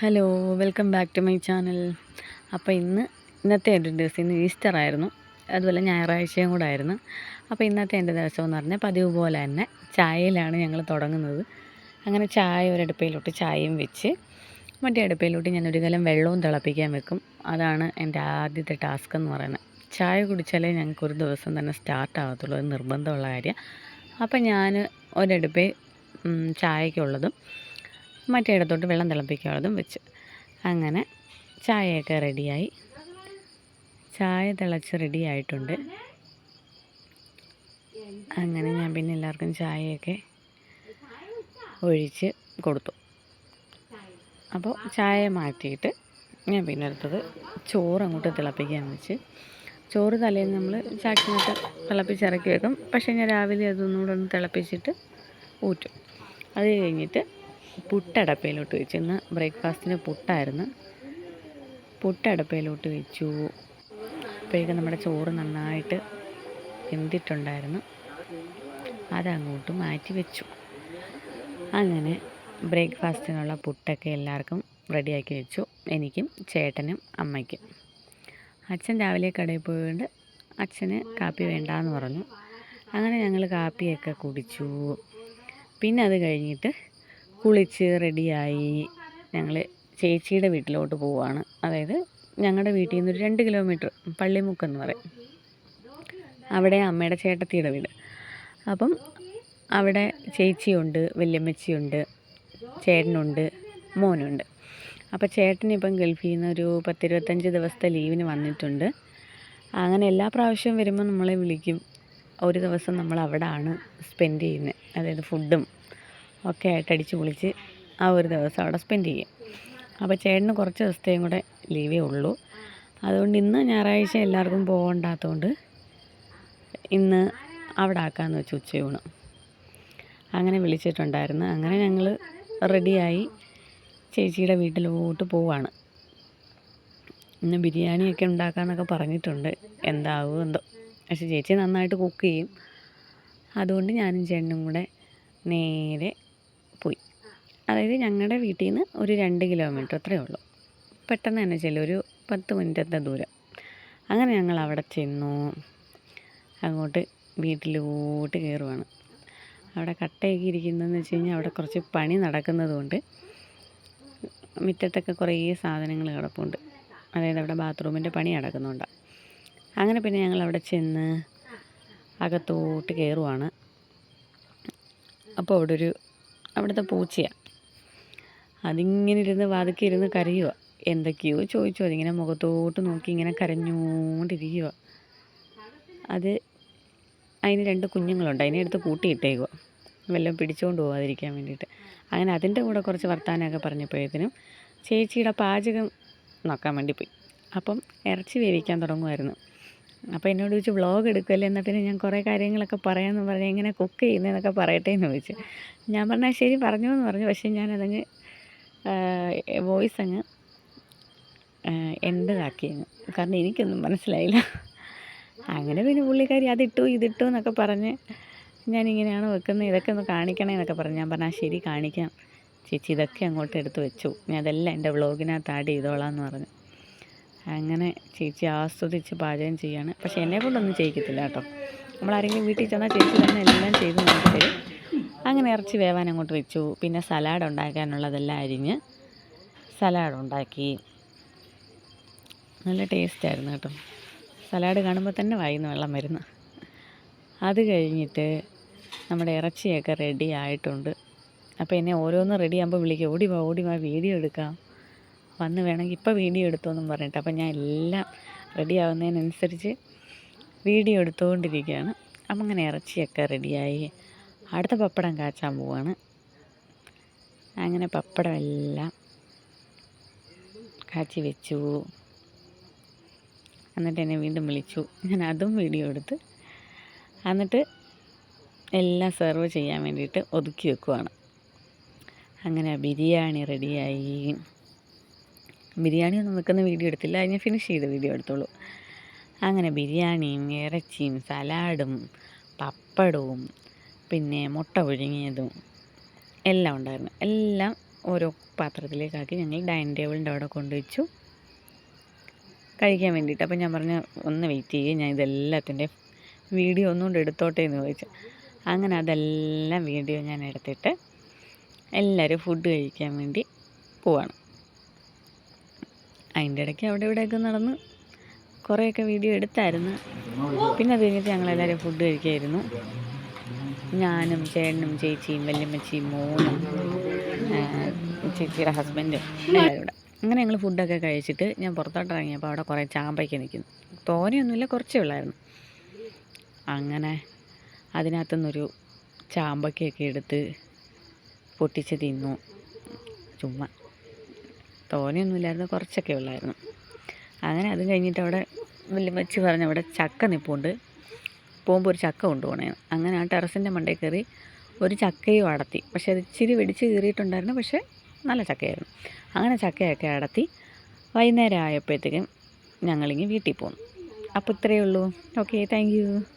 Hello welcome back to my channel. അപ്പോൾ ഇന്ന് ഇന്നത്തെ എന്റെ ദിവസം ഇന്ന് ഈസ്റ്റർ ആയിരുന്നു. അതുപോലെ ഞായറാഴ്ചയും കൂടെ ആയിരുന്നു. അപ്പോൾ ഇന്നത്തെ എന്റെ ദിവസം എന്ന് പറഞ്ഞാൽ പതിവ് പോലെ തന്നെ ചായയിലാണ് ഞങ്ങൾ തുടങ്ങുന്നത്. അങ്ങനെ ചായ ഒരടുപ്പയിലോട്ട് ചായയും വെച്ച് മറ്റേ അടുപ്പയിലോട്ട് ഞാൻ ഒരു കലം വെള്ളവും തിളപ്പിക്കാൻ വെക്കും. അതാണ് എന്റെ ആദ്യത്തെ ടാസ്ക് എന്ന് പറയുന്നത്. ചായ കുടിച്ചാലേ ഞങ്ങൾക്ക് ഒരു ദിവസം തന്നെ സ്റ്റാർട്ട് ആകത്തുള്ളൂ അത് നിർബന്ധമുള്ള കാര്യം അപ്പം ഞാൻ ഒരടുപ്പേ ചായക്കുള്ളതും മറ്റേ ഇടത്തോട്ട് വെള്ളം തിളപ്പിക്കാനുള്ളതും വെച്ച്. അങ്ങനെ ചായയൊക്കെ റെഡിയായി. ചായ തിളച്ച് റെഡി ആയിട്ടുണ്ട്. അങ്ങനെ ഞാൻ പിന്നെ എല്ലാവർക്കും ചായയൊക്കെ ഒഴിച്ച് കൊടുത്തു. അപ്പോൾ ചായ മാറ്റിയിട്ട് ഞാൻ പിന്നെ എടുത്തത് ചോറ് അങ്ങോട്ട് തിളപ്പിക്കാൻ വെച്ച്. ചോറ് തലേന്ന് നമ്മൾ ചാക്കിനകത്ത് തിളപ്പിച്ചിറക്കി വെക്കും. പക്ഷേ ഞാൻ രാവിലെ അതൊന്നുകൂടെ ഒന്ന് തിളപ്പിച്ചിട്ട് ഊറ്റും. അത് കഴിഞ്ഞിട്ട് പുട്ടടപ്പയിലോട്ട് വെച്ചു. ഇന്ന് ബ്രേക്ക്ഫാസ്റ്റിന് പുട്ടായിരുന്നു. പുട്ടടപ്പയിലോട്ട് വെച്ചു. അപ്പോഴേക്കും നമ്മുടെ ചോറ് നന്നായിട്ട് വെന്തിട്ടുണ്ടായിരുന്നു. അതങ്ങോട്ട് മാറ്റി വെച്ചു. അങ്ങനെ ബ്രേക്ക്ഫാസ്റ്റിനുള്ള പുട്ടൊക്കെ എല്ലാവർക്കും റെഡിയാക്കി വെച്ചു. എനിക്കും ചേട്ടനും അമ്മയ്ക്കും. അച്ഛൻ രാവിലെ കടയിൽ പോയതുകൊണ്ട് അച്ഛന് കാപ്പി വേണ്ടാന്ന് പറഞ്ഞു. അങ്ങനെ ഞങ്ങൾ കാപ്പിയൊക്കെ കുടിച്ചു. പിന്നെ അത് കഴിഞ്ഞിട്ട് കുളിച്ച് റെഡിയായി ഞങ്ങൾ ചേച്ചിയുടെ വീട്ടിലോട്ട് പോവുകയാണ് അതായത് ഞങ്ങളുടെ വീട്ടിൽ നിന്ന് ഒരു രണ്ട് കിലോമീറ്റർ പള്ളിമുക്കെന്ന് പറയും. അവിടെ അമ്മയുടെ ചേട്ടത്തിയുടെ വീട്. അപ്പം അവിടെ ചേച്ചിയുണ്ട് വല്യമ്മച്ചിയുണ്ട് ചേട്ടനുണ്ട് മോനുണ്ട്. അപ്പോൾ ചേട്ടൻ ഇപ്പം ഗൾഫിൽ നിന്ന് ഒരു പത്തിരുപത്തഞ്ച് ദിവസത്തെ ലീവിന് വന്നിട്ടുണ്ട്. അങ്ങനെ എല്ലാ പ്രാവശ്യവും വരുമ്പോൾ നമ്മളെ വിളിക്കും. ഒരു ദിവസം നമ്മൾ അവിടെ ആണ് സ്പെൻഡ് ചെയ്യുന്നത് അതായത് ഫുഡും ഒക്കെ ആയിട്ട് അടിച്ച് പൊളിച്ച് ആ ഒരു ദിവസം അവിടെ സ്പെൻഡ് ചെയ്യും. അപ്പോൾ ചേട്ടന് കുറച്ച് ദിവസത്തെയും കൂടെ ലീവേ ഉള്ളൂ. അതുകൊണ്ട് ഇന്ന് ഞായറാഴ്ച എല്ലാവർക്കും പോകണ്ടാത്തതുകൊണ്ട് ഇന്ന് അവിടെ ആക്കാമെന്ന് വെച്ച് ഉച്ചയൂണ് അങ്ങനെ വിളിച്ചിട്ടുണ്ടായിരുന്നു. അങ്ങനെ ഞങ്ങൾ റെഡിയായി ചേച്ചിയുടെ വീട്ടിലോട്ട് പോവാണ്. ഇന്ന് ബിരിയാണിയൊക്കെ ഉണ്ടാക്കാമെന്നൊക്കെ പറഞ്ഞിട്ടുണ്ട്. എന്താവും എന്തോ. പക്ഷേ ചേച്ചി നന്നായിട്ട് കുക്ക് ചെയ്യും. അതുകൊണ്ട് ഞാനും ചേട്ടനും കൂടെ നേരെ പോയി. അതായത് ഞങ്ങളുടെ വീട്ടിൽ നിന്ന് ഒരു രണ്ട് കിലോമീറ്റർ അത്രയേ ഉള്ളൂ. പെട്ടെന്ന് തന്നെ ചെല്ലും. ഒരു പത്ത് മിനിറ്റത്തെ ദൂരം. അങ്ങനെ ഞങ്ങൾ അവിടെ ചെന്നു. അങ്ങോട്ട് വീട്ടിലോട്ട് കയറുവാണ് അവിടെ കട്ടയൊക്കെ ഇരിക്കുന്നതെന്ന് വെച്ച് കഴിഞ്ഞാൽ അവിടെ കുറച്ച് പണി നടക്കുന്നതുകൊണ്ട് മുറ്റത്തൊക്കെ കുറേ സാധനങ്ങൾ കിടപ്പുണ്ട്. അതായത് അവിടെ ബാത്റൂമിന്റെ പണി നടക്കുന്നുണ്ട്. അങ്ങനെ പിന്നെ ഞങ്ങൾ അവിടെ ചെന്ന് അകത്തോട്ട് കയറുവാണ് അപ്പോൾ അവിടെ ഒരു അവിടുത്തെ പൂച്ചയാണ് അതിങ്ങനെ ഇരുന്ന് വാതിക്കെ ഇരുന്ന് കരയുക എന്തൊക്കെയോ ചോദിച്ചു. അതിങ്ങനെ മുഖത്തോട്ട് നോക്കി ഇങ്ങനെ കരഞ്ഞുകൊണ്ടിരിക്കുക അത് അതിന് രണ്ട് കുഞ്ഞുങ്ങളുണ്ട്. അതിനെ എടുത്ത് കൂട്ടിയിട്ടേക്കുക വല്ലതും പിടിച്ചുകൊണ്ട് പോകാതിരിക്കാൻ വേണ്ടിയിട്ട്. അങ്ങനെ അതിന്റെ കൂടെ കുറച്ച് വർത്താനമൊക്കെ പറഞ്ഞപ്പോഴത്തേനും ചേച്ചിയുടെ പാചകം നോക്കാൻ വേണ്ടി പോയി. അപ്പം ഇറച്ചി വേവിക്കാൻ തുടങ്ങുമായിരുന്നു അപ്പോൾ എന്നോട് ചോദിച്ചു വ്ളോഗ് എടുക്കുമല്ലേ എന്നാൽ പിന്നെ ഞാൻ കുറേ കാര്യങ്ങളൊക്കെ പറയാമെന്ന് പറഞ്ഞു എങ്ങനെ കുക്ക് ചെയ്യുന്നതെന്നൊക്കെ പറയട്ടെ എന്ന് ചോദിച്ചു. ഞാൻ പറഞ്ഞാൽ ശരി പറഞ്ഞു എന്ന് പറഞ്ഞു. പക്ഷേ ഞാനതങ്ങ് വോയിസ് അങ്ങ് എന്റെതാക്കിയെന്ന് കാരണം എനിക്കൊന്നും മനസ്സിലായില്ല. അങ്ങനെ പിന്നെ പുള്ളിക്കാരി അതിട്ടു ഇതിട്ടു എന്നൊക്കെ പറഞ്ഞ് ഞാനിങ്ങനെയാണ് വെക്കുന്നത്? ഇതൊക്കെ ഒന്ന് കാണിക്കണേ എന്നൊക്കെ പറഞ്ഞു. ഞാൻ പറഞ്ഞാൽ ശരി കാണിക്കാം. ചേച്ചി ഇതൊക്കെ അങ്ങോട്ട് എടുത്ത് വെച്ചു. ഞാൻ അതെല്ലാം എന്റെ വ്ളോഗിനകത്ത് ആഡ് ചെയ്തോളാം എന്ന് പറഞ്ഞു. അങ്ങനെ ചേച്ചി ആസ്വദിച്ച് പാചകം ചെയ്യാണ്. പക്ഷെ എന്നെ കൊണ്ടൊന്നും ചെയ്യിക്കത്തില്ല കേട്ടോ. നമ്മളാരെങ്കിലും വീട്ടിൽ ചെന്നാൽ ചേച്ചി തന്നെ എല്ലാം ചെയ്ത് നമുക്ക് തരും. അങ്ങനെ ഇറച്ചി വേവാൻ അങ്ങോട്ട് വെച്ചു. പിന്നെ സലാഡ് ഉണ്ടാക്കാനുള്ളതെല്ലാം അരിഞ്ഞ് സലാഡ് ഉണ്ടാക്കി. നല്ല ടേസ്റ്റായിരുന്നു കേട്ടോ. സലാഡ് കാണുമ്പോൾ തന്നെ വായിന്ന് വെള്ളം വരുന്നു. അത് കഴിഞ്ഞിട്ട് നമ്മുടെ ഇറച്ചിയൊക്കെ റെഡി ആയിട്ടുണ്ട്. അപ്പോൾ എന്നെ ഓരോന്നും റെഡി ആകുമ്പോൾ വിളിക്കുക. ഓടി വാ ഓടി വാ വീഡിയോ എടുക്കാം. വന്ന് വേണമെങ്കിൽ ഇപ്പോൾ വീഡിയോ എടുത്തോന്നും പറഞ്ഞിട്ട് അപ്പം ഞാൻ എല്ലാം റെഡി ആവുന്നതിനനുസരിച്ച് വീഡിയോ എടുത്തുകൊണ്ടിരിക്കുകയാണ് അപ്പം അങ്ങനെ ഇറച്ചിയൊക്കെ റെഡിയായി അടുത്ത പപ്പടം കാച്ചാൻ പോവാണ്. അങ്ങനെ പപ്പടം എല്ലാം കാച്ചി വെച്ചു. എന്നിട്ട് എന്നെ വീണ്ടും വിളിച്ചു. ഞാൻ അതും വീഡിയോ എടുത്ത് എന്നിട്ട് എല്ലാം സെർവ് ചെയ്യാൻ വേണ്ടിയിട്ട് ഒതുക്കി വെക്കുവാണ്. അങ്ങനെ ബിരിയാണി റെഡിയായി ബിരിയാണി ഒന്നും വെക്കുന്ന വീഡിയോ എടുത്തില്ല. ഞാൻ ഫിനിഷ് ചെയ്ത വീഡിയോ എടുത്തോളൂ. അങ്ങനെ ബിരിയാണിയും ഇറച്ചിയും സലാഡും പപ്പടവും പിന്നെ മുട്ട പുഴുങ്ങിയതും എല്ലാം ഉണ്ടായിരുന്നു. എല്ലാം ഓരോ പാത്രത്തിലേക്കാക്കി ഞങ്ങൾ ഡൈനിങ് ടേബിളിന്റെ അവിടെ കൊണ്ടുവച്ചു. കഴിക്കാൻ വേണ്ടിയിട്ട്. അപ്പം ഞാൻ പറഞ്ഞു ഒന്ന് വെയിറ്റ് ചെയ്യേ. ഞാൻ ഇതെല്ലാത്തിന്റെ വീഡിയോ ഒന്നുകൊണ്ട് എടുത്തോട്ടെ എന്ന് ചോദിച്ചു. അങ്ങനെ അതെല്ലാം വീഡിയോ ഞാൻ എടുത്തിട്ട് എല്ലാവരും ഫുഡ് കഴിക്കാൻ വേണ്ടി പോവാണ്. അതിന്റെ ഇടയ്ക്ക് അവിടെ ഇവിടെയൊക്കെ നടന്ന് കുറേയൊക്കെ വീഡിയോ എടുത്തായിരുന്നു. പിന്നെ അത് കഴിഞ്ഞിട്ട് ഞങ്ങളെല്ലാവരും ഫുഡ് കഴിക്കായിരുന്നു. ഞാനും ചേട്ടനും ചേച്ചിയും വല്യമ്മച്ചിയും മോനും ചേച്ചിയുടെ ഹസ്ബൻഡും എല്ലാവരും കൂടെ അങ്ങനെ ഞങ്ങൾ ഫുഡൊക്കെ കഴിച്ചിട്ട് ഞാൻ പുറത്തോട്ട് ഇറങ്ങിയപ്പോൾ അവിടെ കുറേ ചാമ്പയ്ക്ക് നിൽക്കുന്നു തോനെയൊന്നുമില്ല കുറച്ചേ ഉള്ളായിരുന്നു. അങ്ങനെ അതിനകത്തുനിന്നൊരു ചാമ്പയ്ക്കൊക്കെ എടുത്ത് പൊട്ടിച്ച് തിന്നു. ചുമ്മാ. തോനെയൊന്നുമില്ലായിരുന്നു കുറച്ചൊക്കെ ഉള്ളായിരുന്നു. അങ്ങനെ അത് കഴിഞ്ഞിട്ട് അവിടെ വല്യമ്മച്ചി പറഞ്ഞ അവിടെ ചക്ക നിൽപ്പുണ്ട് പോകുമ്പോൾ ഒരു ചക്ക കൊണ്ടുപോകണേ. അങ്ങനെ ആ ടെറസിന്റെ മണ്ടയിൽ കയറി ഒരു ചക്കയും അടത്തി. പക്ഷേ അത് ഇച്ചിരി വെടിച്ച് കീറിയിട്ടുണ്ടായിരുന്നു. പക്ഷേ നല്ല ചക്കയായിരുന്നു. അങ്ങനെ ചക്കയൊക്കെ അടത്തി വൈകുന്നേരം ആയപ്പോഴത്തേക്കും ഞങ്ങളിങ്ങ് വീട്ടിൽ പോന്നു. അപ്പോൾ ഇത്രയേ ഉള്ളൂ. Okay thank